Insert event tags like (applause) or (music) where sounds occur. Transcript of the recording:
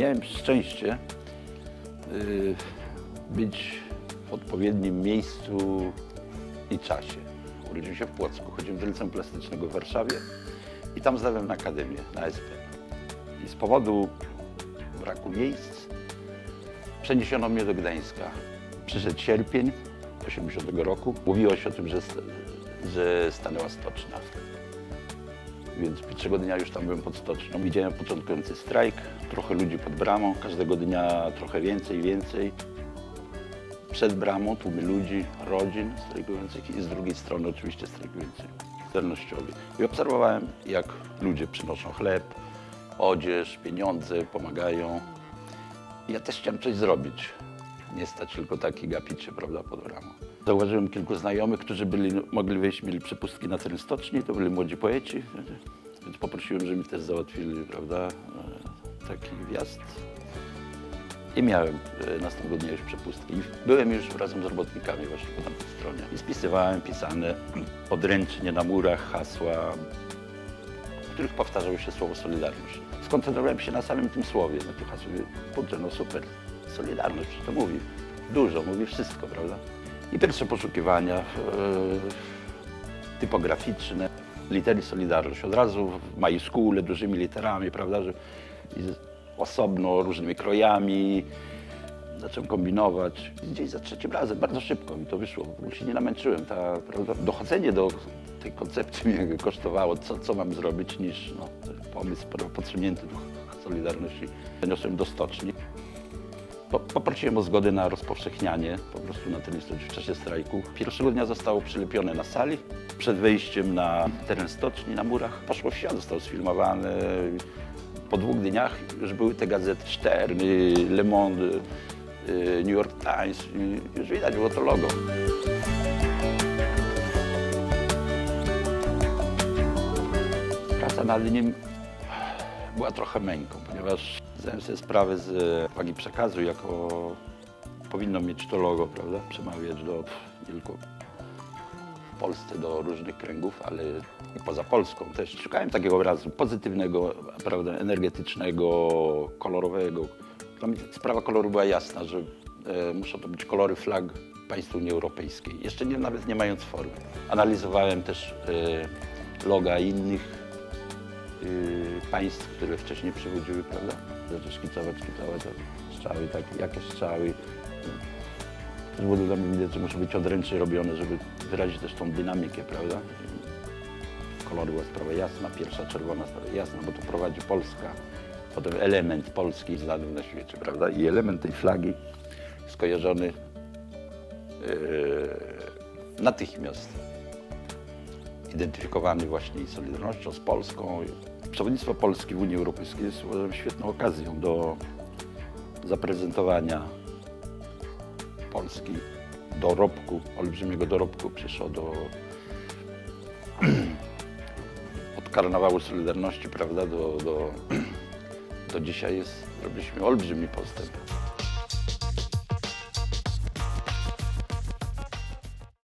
Miałem szczęście y, być w odpowiednim miejscu i czasie. Urodziłem się w Płocku, chodziłem do liceum plastycznego w Warszawie i tam zdałem na akademię, na SP. I z powodu braku miejsc przeniesiono mnie do Gdańska. Przyszedł sierpień 80 roku. Mówiło się o tym, że, że stanęła stocznia. Więc pierwszego dnia już tam byłem pod stocznią. Widziałem początkujący strajk, trochę ludzi pod bramą, każdego dnia trochę więcej, więcej. Przed bramą tłumy ludzi, rodzin strajkujących i z drugiej strony oczywiście strajkujących wolnościowi. I obserwowałem, jak ludzie przynoszą chleb, odzież, pieniądze, pomagają. Ja też chciałem coś zrobić. Nie stać tylko taki gapić się, prawda, pod bramą. Zauważyłem kilku znajomych, którzy byli, mogli wyjść, mieli przepustki na teren stoczni, to byli młodzi poeci, więc poprosiłem, żeby mi też załatwili, prawda, e, taki wjazd. I miałem e, następnego dnia już przepustki. Byłem już razem z robotnikami właśnie po tamtej stronie. I spisywałem pisane (clears throat) podręcznie na murach hasła, w których powtarzało się słowo Solidarność. Skoncentrowałem się na samym tym słowie, na tym hasłu. Kurczę, no super, Solidarność, to mówi dużo, mówi wszystko, prawda? I pierwsze poszukiwania e, typograficzne, litery Solidarność. Od razu w majuskule, dużymi literami, prawda, że osobno, różnymi krojami. Zacząłem kombinować. Gdzieś za trzecim razem, bardzo szybko mi to wyszło. W się nie namęczyłem. Ta, prawda, dochodzenie do tej koncepcji mnie kosztowało, co, co mam zrobić, niż no, pomysł podsunięty do Solidarności. Zaniosłem do stoczni. Po, poprosiłem o zgodę na rozpowszechnianie po prostu na ten instytut w czasie strajku. Pierwszego dnia zostało przylepione na sali. Przed wejściem na teren stoczni, na murach, poszło w świat, zostało sfilmowane. Po dwóch dniach już były te gazety Stern, y, Le Monde, y, New York Times. i Już widać było to logo. Praca nad nim była trochę męką, ponieważ zdałem sobie sprawę z wagi przekazu, jako powinno mieć to logo, prawda? Przemawiać do tylko w Polsce do różnych kręgów, ale i poza Polską też. Szukałem takiego obrazu pozytywnego, prawda, energetycznego, kolorowego. Dla mnie sprawa koloru była jasna, że e, muszą to być kolory flag państw Unii Europejskiej. Jeszcze nie, nawet nie mając formy. Analizowałem też e, loga innych państw, które wcześniej przychodziły, prawda? Zaczął szkicować, szkicować, strzały, tak, jakie strzały. Też było dla mnie widać, że muszą być odręcznie robione, żeby wyrazić też tą dynamikę, prawda? Kolory była sprawa jasna, pierwsza czerwona sprawa jasna, bo to prowadzi Polska. Potem element Polski znany na świecie, prawda? I element tej flagi skojarzony yy, natychmiast identyfikowany właśnie Solidarnością z Polską. Przewodnictwo Polski w Unii Europejskiej jest uważam, świetną okazją do zaprezentowania Polski dorobku, olbrzymiego dorobku przyszło do (clears throat) od karnawału Solidarności, prawda, do, do, (clears throat) do dzisiaj jest, robiliśmy olbrzymi postęp.